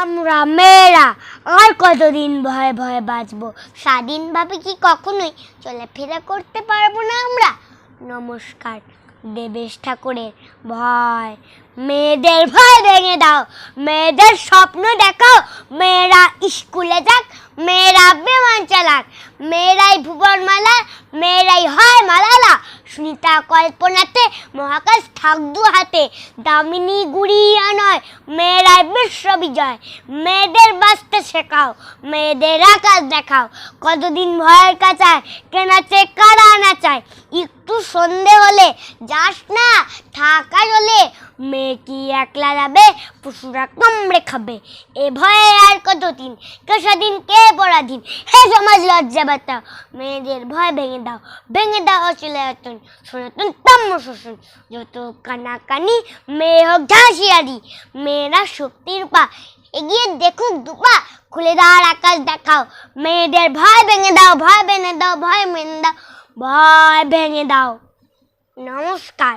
আমরা মেয়েরা আর কতদিন ভয়ে ভয়ে বাঁচবো? স্বাধীনভাবে কি কখনোই চলে চলাফেরা করতে পারব না আমরা? নমস্কার, দেবেশ ঠাকুরের ভয়। মেয়েদের ভয় ভেঙে দাও। মেয়েদের স্বপ্ন দেখাও। মেয়েরা স্কুলে যাক, মেয়েরা বিমান চালাক। মেয়েরাই ভুবনমালা মালালা সুনিতা কল্পনাতে মহাকাশ থাক দু হাতে। দামিনী গুড়িয়া নয়, মেয়েরাই বিশ্ব বিজয়। মেয়েদের বাঁচতে শেখাও, মেয়েদের আকাশ দেখাও। কতদিন ভয়ের কাছায় কেনা চেয়ে কারা নাচায়। একটু সন্ধে হলে যাস না, থাকা হলে মেয়ে কি একলা যাবে, পশুরা কামড়ে খাবে। এ ভয়ে আর কতদিন? কে কে পরাধীন? হে সমাজ লজ্জা বাতা মেয়েদের ভয় ভেঙে দাও ভেঙে দাও অচলায়তন সনাতন তাম্য শোষণ, যত কানাকানি মেয়ে হোক, ঝাঁসিয়ারি। মেয়েরা শক্তির পা। এগিয়ে দেখুক দুপা, খুলে দাও আকাশ দেখাও। মেয়েদের ভয় ভেঙে দাও, ভয় ভেঙে দাও, ভয় ভেঙে দাও। ভয় ভেঙে দাও নমস্কার